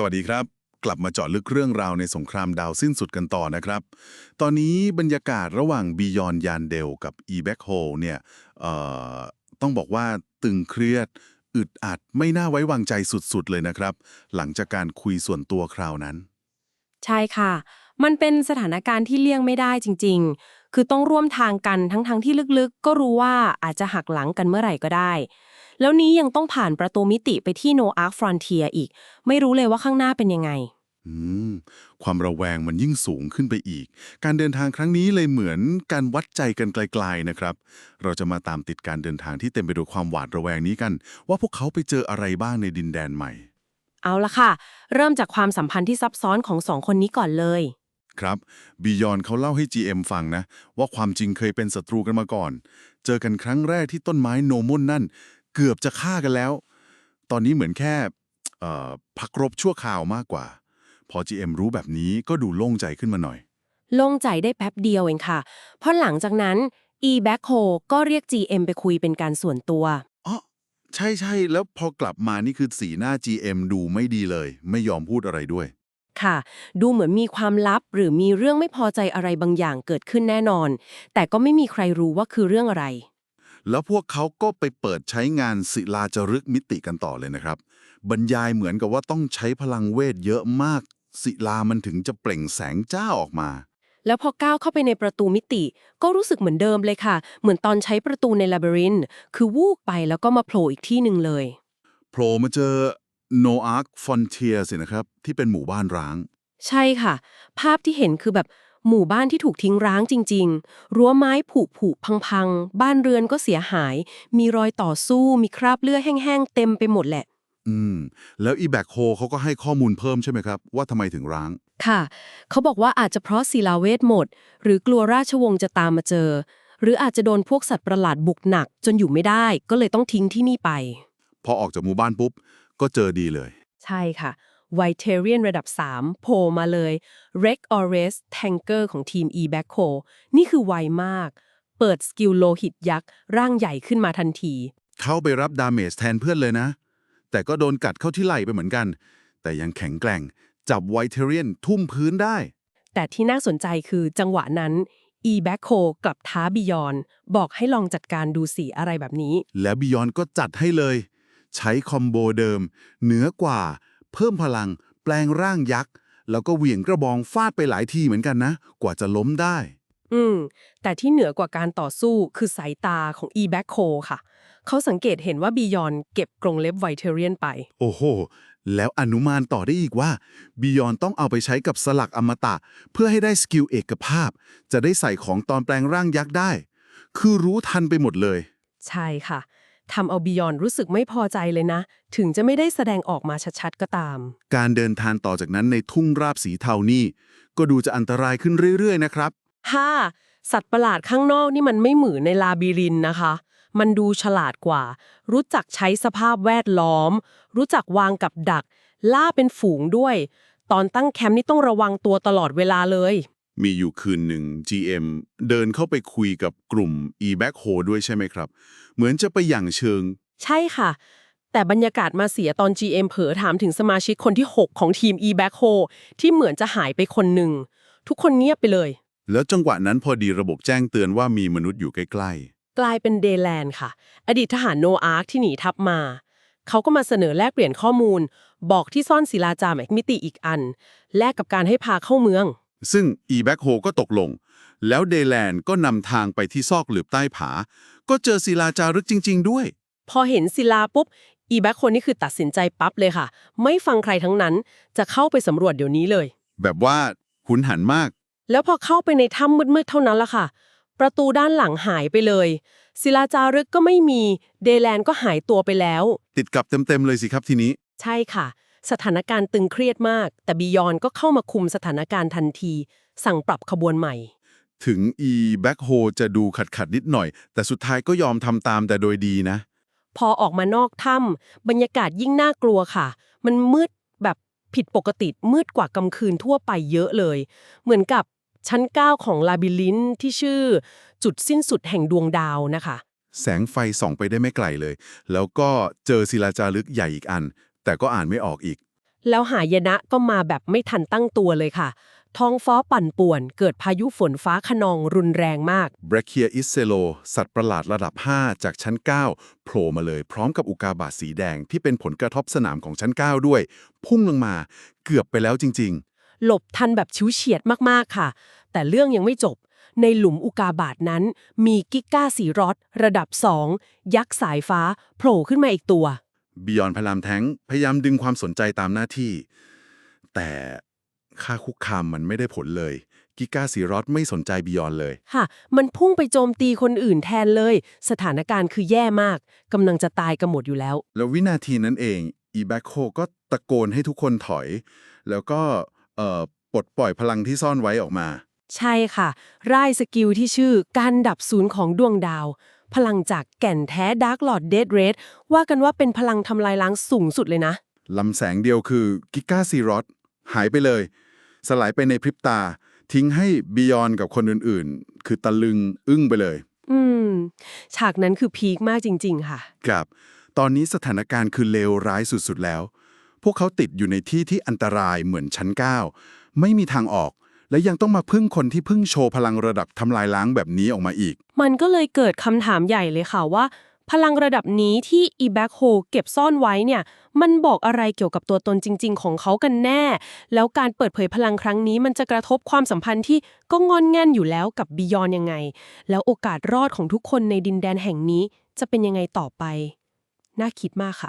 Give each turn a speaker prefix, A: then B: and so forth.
A: สวัสดีครับ กลับมาเจาะลึกเรื่องราวในสงครามดาวสิ้นสุดกันต่อนะครับ ตอนนี้บรรยากาศระหว่างบียอนยานเดลกับ e b a c k h o l เนี่ยต้องบอกว่าตึงเครียด อึดอัดไม่น่าไว้วางใจสุดๆเลยนะครับ หลังจากการคุยส่วนตัวคราวนั้น
B: ใช่ค่ะ มันเป็นสถานการณ์ที่เลี่ยงไม่ได้จริง ๆ คือต้องร่วมทางกันทั้งๆที่ลึกๆ ก็รู้ว่าอาจจะหักหลังกันเมื่อไหร่ก็ได้ แล้วนี้ยังต้องผ่านประตูมิติไปที่ No Ark Frontier อีก ไม่รู้เลยว่าข้างหน้าเป็นยังไง
A: อืม ความระแวงมันยิ่งสูงขึ้นไปอีก การเดินทางครั้งนี้เลยเหมือนการวัดใจกันไกลๆนะครับ เราจะมาตามติดการเดินทางที่เต็มไปด้วยความหวาดระแวงนี้กัน ว่าพวกเขาไปเจออะไรบ้างในดินแดนใหม่
B: เอาละค่ะ เริ่มจากความสัมพันธ์ที่ซับซ้อนของสองคนนี้ก่อนเลย
A: ครับบียอนเขาเล่าให้ GM ฟังนะ ว่าความจริงเคยเป็นศัตรูกันมาก่อน เจอกันครั้งแรกที่ต้นไม้โนมอนนั่น เกือบจะฆ่ากันแล้ว ตอนนี้เหมือนแค่เอ่อพักรบชั่วคราวมากกว่า พอ GM รู้แบบนี้ก็ดูโล่งใจขึ้นมาหน่อย
B: โล่งใจได้แป๊บเดียวเองค่ะ เพราะหลังจากนั้น e b a c k h o ก็เรียก GM ไปคุยเป็นการส่วนตัว
A: อ๋อใช่ใช่แล้วพอกลับมานี่คือสีหน้า GM ดูไม่ดีเลย ไม่ยอมพูดอะไรด้วย
B: ค่ะ ดูเหมือนมีความลับหรือมีเรื่องไม่พอใจอะไรบางอย่างเกิดขึ้นแน่นอน แต่ก็ไม่มีใครรู้ว่าคือเรื่องอะไร
A: แล้วพวกเขาก็ไปเปิดใช้งานศิลาจารึกมิติกันต่อเลยนะครับ บรรยายเหมือนกับว่าต้องใช้พลังเวทเยอะมาก ศิลามันถึงจะเปล่งแสงจ้าออกมา
B: แล้วพอก้าวเข้าไปในประตูมิติ ก็รู้สึกเหมือนเดิมเลยค่ะ เหมือนตอนใช้ประตูในลาบ y รินคือวูบไปแล้วก็มาโผล่อีกที่หนึ่งเลย
A: โผล่มาเจอ No Ark Frontier สินะครับ ที่เป็นหมู่บ้านร้าง
B: ใช่ค่ะ ภาพที่เห็นคือแบบ หมู่บ้านที่ถูกทิ้งร้างจริง ๆ รั้วไม้ผุผุพังๆ บ้านเรือนก็เสียหาย มีรอยต่อสู้ มีคราบเลือดแห้งๆ เต็มไปหมดแหละ
A: อืม แล้วอีแบคโฮเขาก็ให้ข้อมูลเพิ่มใช่ไหมครับ ว่าทำไมถึงร้าง
B: ค่ะ เขาบอกว่าอาจจะเพราะศิลาเวทหมด หรือกลัวราชวงศ์จะตามมาเจอ หรืออาจจะโดนพวกสัตว์ประหลาดบุกหนัก จนอยู่ไม่ได้ ก็เลยต้องทิ้งที่นี่ไป
A: พอออกจากหมู่บ้านปุ๊บ ก็เจอดีเลย
B: ใช่ค่ะ ไวเทเรียนระดับ 3 โผล่มาเลย Rec o r e s Tanker ของทีม e b a c k h o นี่คือไวมาก เปิดสกิลโลหิตยักษ์ร่างใหญ่ขึ้นมาทันที
A: เข้าไปรับดาเมจแทนเพื่อนเลยนะ แต่ก็โดนกัดเข้าที่ไหล่ไปเหมือนกัน แต่ยังแข็งแกร่ง จับไวเทเรียนทุ่มพื้นได้
B: แต่ที่น่าสนใจคือจังหวะนั้น e b a c k h o กลับท้าบิยอนบอกให้ลองจัดการดูสีอะไรแบบนี้
A: แล้วบิยอนก็จัดให้เลย ใช้คอมโบเดิม เหนือกว่า เพิ่มพลัง แปลงร่างยักษ์ แล้วก็เหวี่ยงกระบองฟาดไปหลายทีเหมือนกันนะ กว่าจะล้มได้
B: อืม แต่ที่เหนือกว่าการต่อสู้คือสายตาของ e b a c k h o ค่ะ เขาสังเกตเห็นว่าบิยอนเก็บกรงเล็บไวเทเรียนไป
A: โอ้โห แล้วอนุมานต่อได้อีกว่าบิยอนต้องเอาไปใช้กับสลักอมตะ เพื่อให้ได้สกิลเอกภาพ จะได้ใส่ของตอนแปลงร่างยักษ์ได้ คือรู้ทันไปหมดเลย
B: ใช่ค่ะ ทำเอาบิยอนรู้สึกไม่พอใจเลยนะ ถึงจะไม่ได้แสดงออกมาชัดๆก็ตาม
A: การเดินทางต่อจากนั้นในทุ่งราบสีเทานี่ ก็ดูจะอันตรายขึ้นเรื่อยๆนะครับ
B: ห้าสัตว์ประหลาดข้างนอกนี่มันไม่เหมือนในลาบิรินนะคะ มันดูฉลาดกว่า รู้จักใช้สภาพแวดล้อม รู้จักวางกับดัก ล่าเป็นฝูงด้วย ตอนตั้งแคมป์นี่ต้องระวังตัวตลอดเวลาเลย
A: มีอยู่คืนหนึ่ง GM เดินเข้าไปคุยกับกลุ่ม e b a c k h o ด้วยใช่ไหมครับ เหมือนจะไปอย่างเชิง
B: ใช่ค่ะ แต่บรรยากาศมาเสียตอน GM เผลอถามถึงสมาชิกคนที่ 6 ของทีม e b a c k h o ที่เหมือนจะหายไปคนหนึ่ง ทุกคนเงียบไปเลย
A: แล้วจังหวะนั้นพอดีระบบแจ้งเตือนว่ามีมนุษย์อยู่ใกล้
B: กลายเป็นเดแลนด์ค่ะ อดีตทหารโนอาร์คที่หนีทัพมาเขาก็มาเสนอแลกเปลี่ยนข้อมูล บอกที่ซ่อนศิลาจาแมกมิติอีกอัน แลกกับการให้พาเข้าเมือง
A: ๆ ซึ่ง e b a c k h o ก็ตกลง แล้วเดแลนด์ก็นำทางไปที่ซอกหลืบใต้ผา ก็เจอศิลาจารึกจริง ๆ ด้วย
B: พอเห็นศิลาปุ๊บ อีแบ็คคนนี่คือตัดสินใจปั๊บเลยค่ะ ไม่ฟังใครทั้งนั้นจะเข้าไปสำรวจเดี๋ยวนี้เลย
A: แบบว่าหุนหันมาก
B: แล้วพอเข้าไปในถ้ำมืดๆเท่านั้นละค่ะ ประตูด้านหลังหายไปเลย ศิลาจารึกก็ไม่มีเดแลนด์ก็หายตัวไปแล้ว
A: ติดกับเต็มๆเลยสิครับทีนี้
B: ใช่ค่ะ สถานการณ์ตึงเครียดมาก แต่บิยอนก็เข้ามาคุมสถานการณ์ทันที สั่งปรับขบวนใหม่
A: ถึง e b a c k h o จะดูขัดขัดๆนิดหน่อย แต่สุดท้ายก็ยอมทำตามแต่โดยดีนะ
B: พอออกมานอกถ้ำบรรยากาศยิ่งน่ากลัวค่ะ มันมืดแบบผิดปกติมืดกว่ากลางคืนทั่วไปเยอะเลย เหมือนกับชั้น 9 ของลาบิลินที่ชื่อ จุดสิ้นสุดแห่งดวงดาวนะคะ
A: แสงไฟส่องไปได้ไม่ไกลเลย แล้วก็เจอศิลาจารึกใหญ่อีกอัน แต่ก็อ่านไม่ออกอีก
B: แล้วหายนะก็มาแบบไม่ทันตั้งตัวเลยค่ะ ท้องฟ้าปั่นป่วน เกิดพายุฝนฟ้าขนองรุนแรงมาก
A: b r a c h i a i s e l o สัตว์ประหลาดระดับ 5 จากชั้น 9 โผล่มาเลยพร้อมกับอุกาบาตสีแดงที่เป็นผลกระทบสนามของชั้น 9 ด้วย พุ่งลงมาเกือบไปแล้วจริง
B: หลบทันแบบชิวเฉียดมากๆค่ะ แต่เรื่องยังไม่จบในหลุมอุกาบาตนั้น มีกิก้าสีรอดระดับ 2 ยักษ์สายฟ้า โผล่ขึ้นมาอีกตัว
A: ๆ บิยอนพลามแท้งพยายามดึงความสนใจตามหน้าที่ แต่ค่าคุกคามมันไม่ได้ผลเลย กิก้าซีรอสไม่สนใจบิยอนเลย
B: ค่ะ มันพุ่งไปโจมตีคนอื่นแทนเลย สถานการณ์คือแย่มากกำลังจะตายกันหมดอยู่แล้ว
A: แล้ววินาทีนั้นเองอีแบ็คโฮก็ตะโกนให้ทุกคนถอย แล้วก็เอ่อปลดปล่อยพลังที่ซ่อนไว้ออกมา
B: ใช่ค่ะร่ายสกิลที่ชื่อการดับศูนย์ของดวงดาว พลังจากแก่นแท้ดาร์กลอดเดดเรดว่ากันว่าเป็นพลังทำลายล้างสูงสุดเลยนะ
A: ลำแสงเดียวคือกิก้าซีรอสหายไปเลย สลายไปในพริบตา ทิ้งให้บิยอนกับคนอื่นๆ คือตะลึงอึ้งไปเลย
B: อืม ฉากนั้นคือพีคมากจริง ๆ ค่ะ
A: ครับ ตอนนี้สถานการณ์คือเลวร้ายสุดๆแล้ว พวกเขาติดอยู่ในที่ที่อันตรายเหมือนชั้น9ไม่มีทางออก และยังต้องมาพึ่งคนที่เพึ่งโชว์พลังระดับทำลายล้างแบบนี้ออกมาอีก
B: มันก็เลยเกิดคำถามใหญ่เลยค่ะว่า พลังระดับนี้ที่ e b a c k h o เก็บซ่อนไว้เนี่ย มันบอกอะไรเกี่ยวกับตัวตนจริง ๆ ของเขากันแน่ แล้วการเปิดเผยพลังครั้งนี้ มันจะกระทบความสัมพันธ์ที่ก็งอนแง่นอยู่แล้วกับบิยอนยังไง แล้วโอกาสรอดของทุกคนในดินแดนแห่งนี้ จะเป็นยังไงต่อไป น่าคิดมากค่ะ